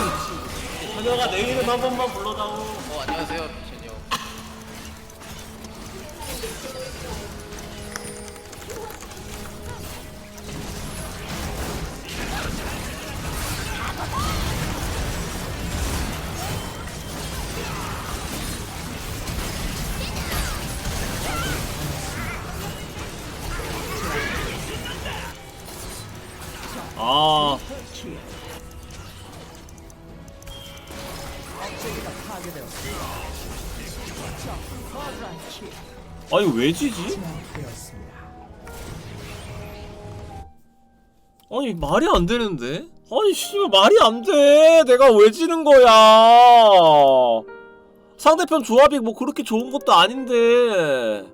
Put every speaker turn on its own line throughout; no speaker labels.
현영아 내 이름 한 번만 불러다오.
어 안녕하세요 미션이 형.
아 아니 왜 지지? 아니 말이 안 되는데? 아니 씨발 말이 안 돼. 내가 왜 지는 거야? 상대편 조합이 뭐 그렇게 좋은 것도 아닌데.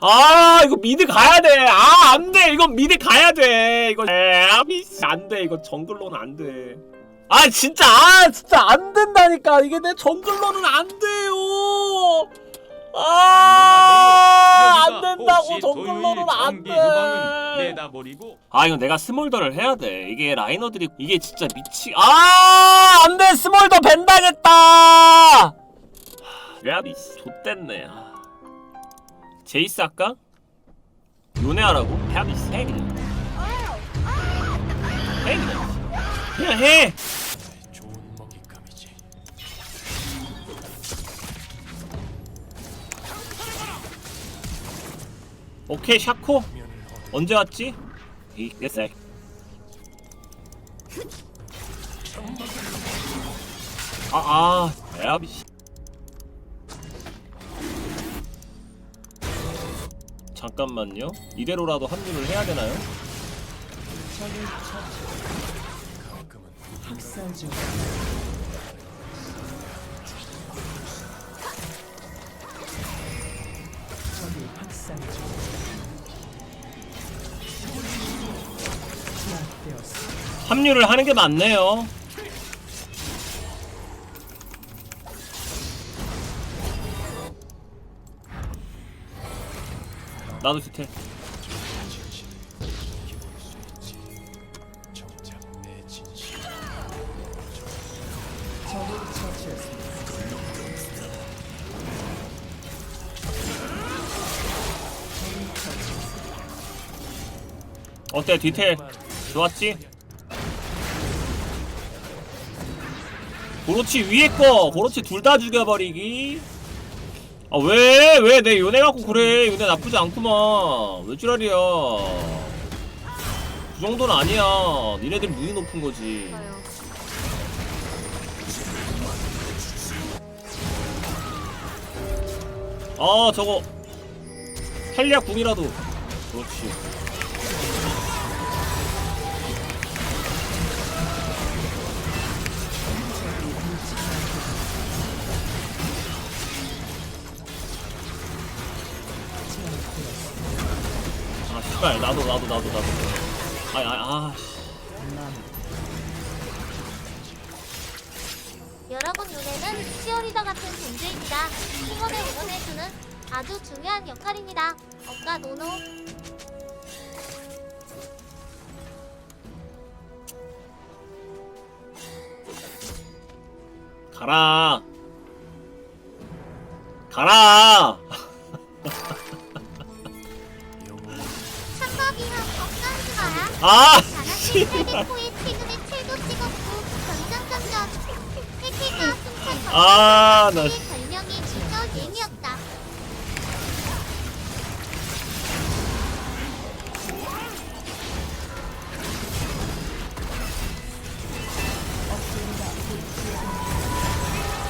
아 이거 미드 가야 돼. 아 안 돼. 이건 미드 가야 돼. 이거 에아미씨 안돼. 이거 정글로는 안 돼. 아 진짜 아 진짜 안 된다니까. 이게 내 정글로는 안 돼요. 아안 된다고 정글로는 안 돼.
내다버리고
아 이건 내가 스몰더를 해야 돼 이게 라이너들이 이게 진짜 미치 아 안돼 스몰더 벤 당했다 야비 좆됐네 아. 제이스 할까? 요네하라고? 야비 해 그냥 해 그냥 그냥 해. 오케이 샤코 언제 왔지? 이 개새 아아 야비 잠깐만요 이대로라도 합류를 해야 되나요? 합류를 하는 게 맞네요. 나도 디텔. 어때? 디텔 좋았지? 그렇지 위에 거! 그렇지 둘다 죽여버리기. 아 왜? 왜? 내 요네 갖고 그래. 요네 나쁘지 않구만. 왜 지랄이야. 그 정도는 아니야. 니네들 무이 높은 거지. 아 저거. 헬리아 궁이라도. 그렇지 아 씨발 나도 나도 나도 나도 아이 아이 아 씨.
여러분 눈에는 치어리더 같은 존재입니다. 팀원을 응원해주는 아주 중요한 역할입니다. 억가 노노.
가라 가라
찬
아, 나
별명이 진짜 예미였다.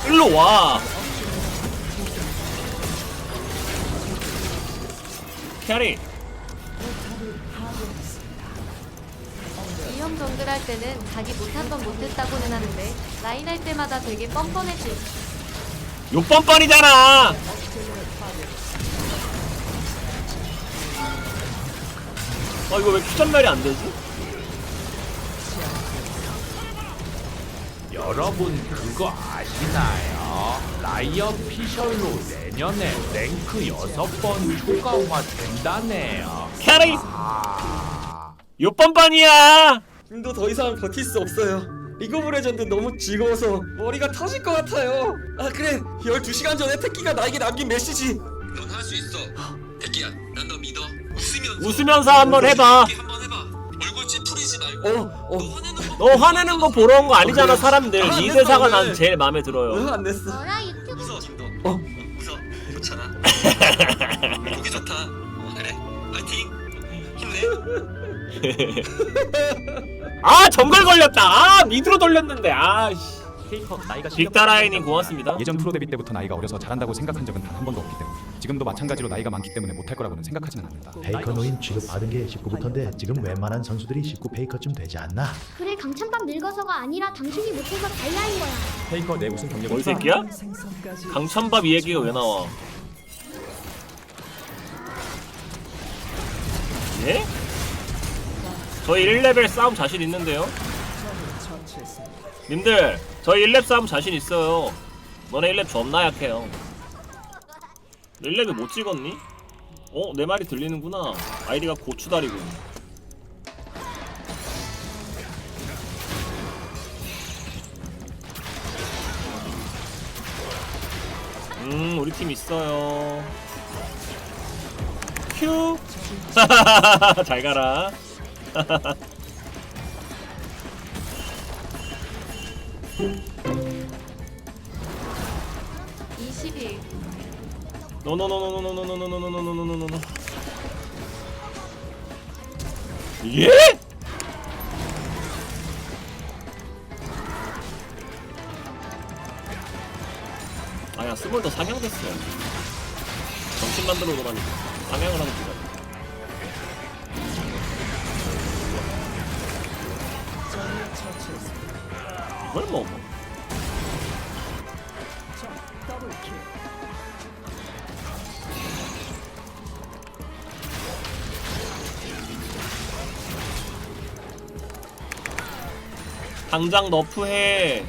일로 와. 캐리
위험 정글 할 때는 자기 못한 건 못했다고는 하는데 라인 할 때마다 되게 뻔뻔해지.
욕뻔뻔이잖아 아 이거 왜 큐전멸이 안 되지?
여러분 그거 아시나요? 라이언 피셜로 내년에 랭크 6번 초강화 된다네요.
캐리
아,
욕뻔뻔이야
님도 더 이상 버틸 수 없어요. 리그 오브 레전드 너무 즐거워서 머리가 터질 것 같아요. 아 그래 12시간 전에 태키가 나에게 남긴 메시지
넌 할 수 있어. 백기야, 난 너 믿어. 웃으면서.
웃으면서 한번 해봐
이렇게 한번 해봐. 얼굴 찌푸리지 말고.
어 어.
너 화내는 거.
너 화내는 거 보러 온 거 아니잖아
그래.
사람들
아,
이
안 됐어,
난
오늘.
제일 마음에 들어요
어, 안 됐어.
너라 유튜브
웃어, 김도.
어.
웃어. 좋잖아. 보기 좋다. 어, 그래. 파이팅. 힘내.
아 정글 걸렸다 아 미드로 돌렸는데 아씨
페이커 나이가
빅다라인님 고맙습니다
예전 프로 데뷔 때부터 나이가 어려서 잘한다고 생각한 적은 단 한 번도 없기 때문에 지금도 마찬가지로 나이가 많기 때문에 못할 거라고는 생각하지는 않는다.
페이커 노인 취급 받은 게 19부터인데 지금 웬만한 선수들이 19 페이커쯤 되지 않나?
그래 강찬밥 늙어서가 아니라 당신이 못해서 달라인 거야
페이커 내 우승 경력은
뭐이 새끼야? 강천밥 이 얘기가 왜 나와 예? 저희 1레벨 싸움 자신 있는데요? 님들 저희 1렙 싸움 자신 있어요 너네 1렙 존나 약해요 1렙에 못 찍었니? 어? 내 말이 들리는구나 아이디가 고추다리고 음 우리 팀 있어요 큐! 잘 가라
22
노노노노노노노노노노노노노노노노 예? 아야 스몰 더 상향됐어요 정신 만 들어 놓으라니까 상향을 하는 기가 이걸 먹어. 당장 너프해.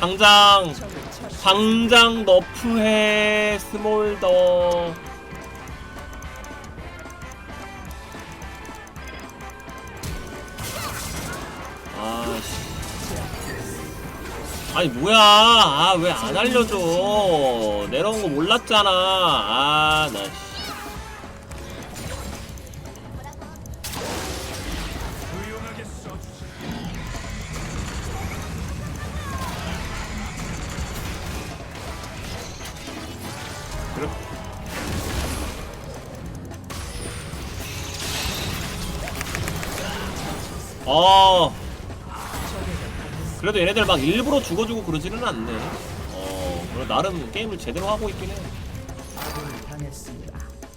당장 당장 너프해 스몰더. 아씨. 아니 뭐야. 아 왜 안 알려줘. 내려온 거 몰랐잖아. 아나 어 그래도 얘네들 막 일부러 죽어주고 그러지는 않네. 어, 그래 나름 게임을 제대로 하고 있긴 해.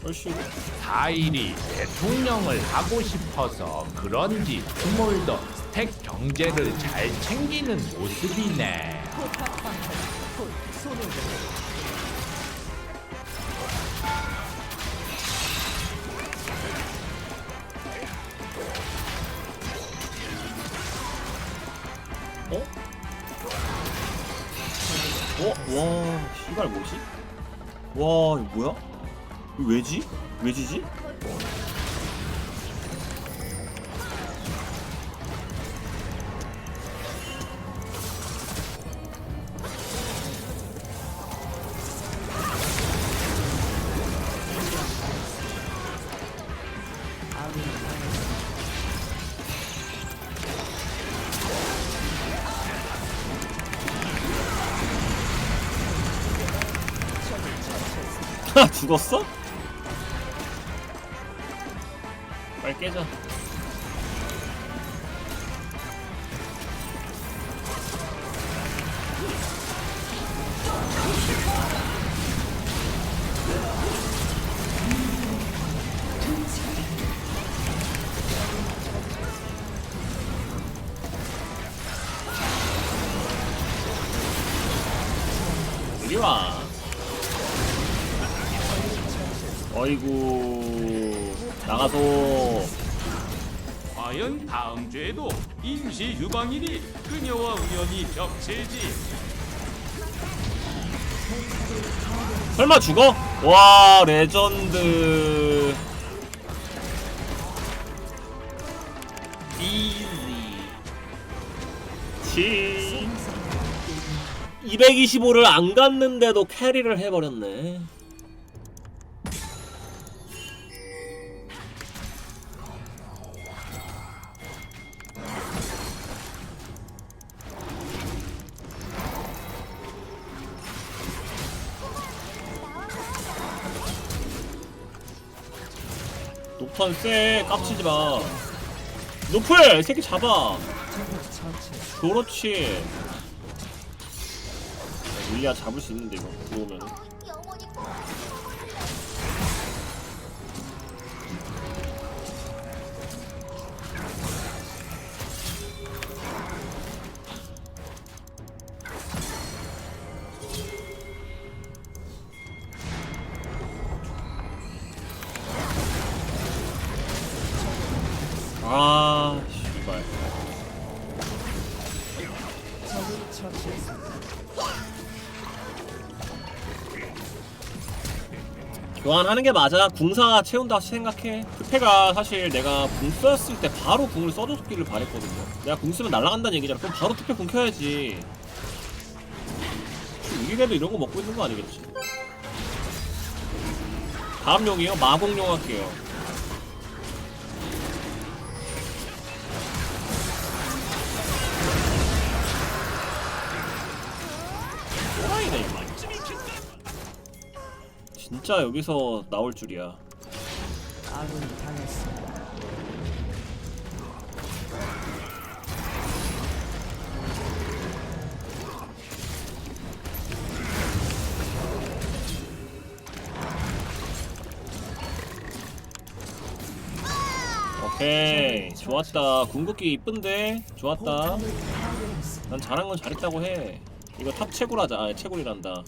훨씬.
사일이 대통령을 하고 싶어서 그런지 스몰더 스택 경제를 잘 챙기는 모습이네.
와, 씨발 뭐지? 와, 이거 뭐야? 왜지? 왜지지? 죽었어? 빨리 깨자. 어이구 나가서.
과연 다음 주에도 임시 유방일이 그녀와 우연히 겹칠지.
설마 죽어? 와 레전드. 이지. 225를 안 갔는데도 캐리를 해버렸네 녹턴 쎄 깝치지 마. 노플 이 새끼 잡아. 그렇지. 윌리아 잡을 수 있는데 이거. 들어오면 교환하는 게 맞아. 궁사 채운다 생각해. 특패가 사실 내가 궁 썼을 때 바로 궁을 써줬기를 바랬거든요. 내가 궁 쓰면 날아간다는 얘기잖아. 그럼 바로 특패 궁 켜야지. 우리래도 이런 거 먹고 있는 거 아니겠지? 다음 용이요? 마공용 할게요 진짜 여기서 나올 줄이야. 오케이 좋았다. 궁극기 이쁜데? 좋았다. 난 잘한 건 잘했다고 해. 이거 탑 채굴하자 아 채굴이란다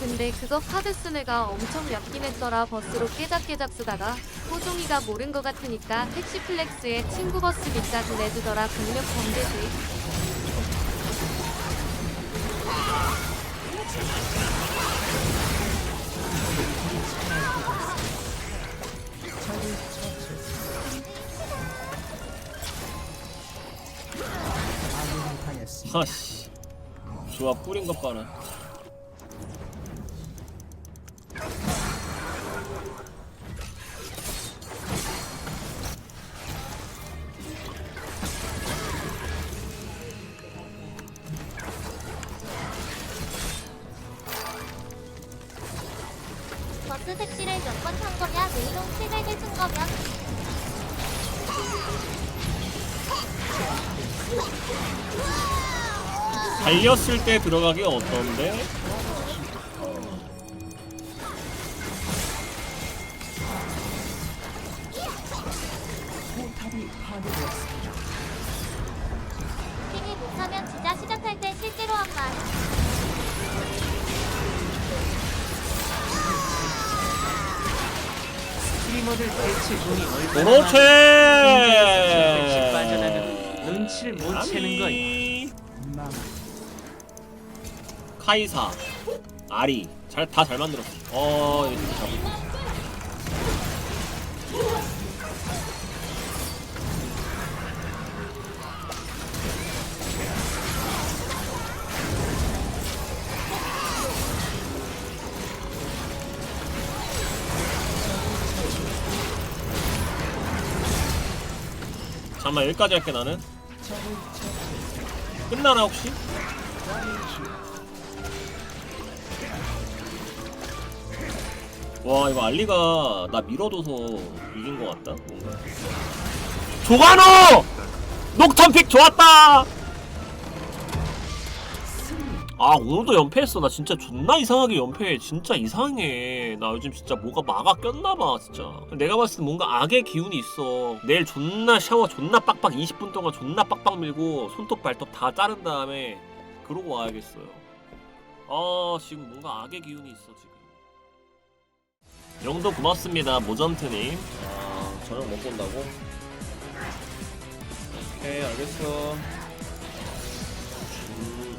근데 그거 카드 쓴 애가 엄청 얇긴 했더라. 버스로 깨작깨작 쓰다가 호종이가 모른 거 같으니까 택시 플렉스에 친구 버스 밑까지 내주더라 강력 범죄지.
하씨. 좋아 뿌린 것 봐라 달렸을 때 들어가기 어떤데?
핑이 못하면 진짜 시작할 때 실제로 한 말.
스트리머들 대체 돈이 얼마나
그렇지
눈치를 못 채는 거야.
카이사 아리 잘 다 잘 만들었어. 어 이거 진짜 잡을 잠깐만 여기까지 할게 나는. 끝나나 혹시? 와 이거 알리가 나 밀어둬서 이긴 것 같다 뭔가. 조관우! 녹턴픽 좋았다! 아 오늘도 연패했어. 나 진짜 존나 이상하게 연패해. 진짜 이상해. 나 요즘 진짜 뭐가 마가 꼈나봐 진짜. 내가 봤을 때 뭔가 악의 기운이 있어. 내일 존나 샤워 존나 빡빡 20분 동안 존나 빡빡 밀고 손톱 발톱 다 자른 다음에 그러고 와야겠어요 아 지금 뭔가 악의 기운이 있어 지금 영도 고맙습니다 모전트님 아 저녁 먹고 온다고? 오케이 알겠어 음.